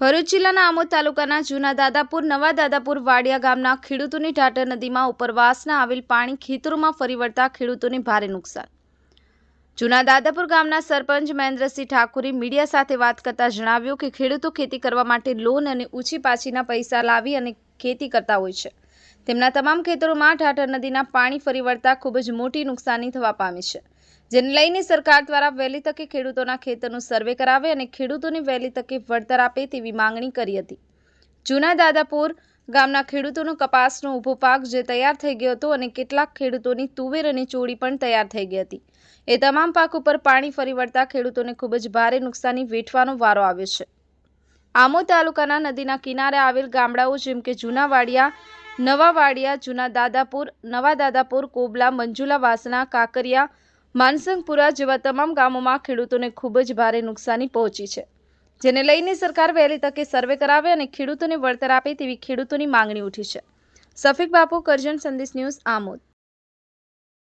ભરૂચ જિલ્લાના આમોદ તાલુકાના જૂના દાદાપુર, નવા દાદાપુર વાડિયા ગામના ખેડૂતોની ટાટર નદીમાં ઉપરવાસના આવેલ પાણી ખેતરોમાં ફરી વળતા ખેડૂતોને ભારે નુકસાન. જૂના દાદાપુર ગામના સરપંચ મહેન્દ્રસિંહ ઠાકુરે મીડિયા સાથે વાત કરતા જણાવ્યું કે ખેડૂતો ખેતી કરવા માટે લોન અને ઊંચી પાછીના પૈસા લાવી અને ખેતી કરતા હોય છે. તેમના તમામ ખેતરોમાં ઠાઠર નદીના પાણી ફરી વળતા ખૂબ જ મોટી નુકસાની થવા પામી છે. જેને લઈને સરકાર દ્વારા વહેલી તકે ખેડૂતોના ખેતરનું સર્વે કરાવે અને ખેડૂતોને વહેલી તકે વળતર આપે તેવી માંગણી કરી હતી. જૂના દાદાપુર ગામના ખેડૂતોનો કપાસનો ઊભો પાક જે તૈયાર થઈ ગયો હતો અને કેટલાક ખેડૂતોની તુવેર અને ચોળી પણ તૈયાર થઈ ગઈ હતી. એ તમામ પાક ઉપર પાણી ફરી વળતા ખેડૂતોને ખૂબ જ ભારે નુકસાની વેઠવાનો વારો આવ્યો છે. આમોદ તાલુકાના નદીના કિનારે આવેલ ગામડાઓ જેમ કે જૂના વાડિયા નવા વાડિયા જૂના દાદાપુર, નવા દાદાપુર, કોબલા, મંજુલા, વાસણા, કાકરિયા, માનસંગપુરા જેવા તમામ ગામોમાં ખેડૂતોને ખૂબ જ ભારે નુકસાની પહોંચી છે. જેને લઈને સરકાર વહેલી તકે સર્વે કરાવે અને ખેડૂતોને વળતર આપે તેવી ખેડૂતોની માંગણી ઉઠી છે. સફિક બાપુ, કરજણ, સંદેશ ન્યૂઝ આમોદ.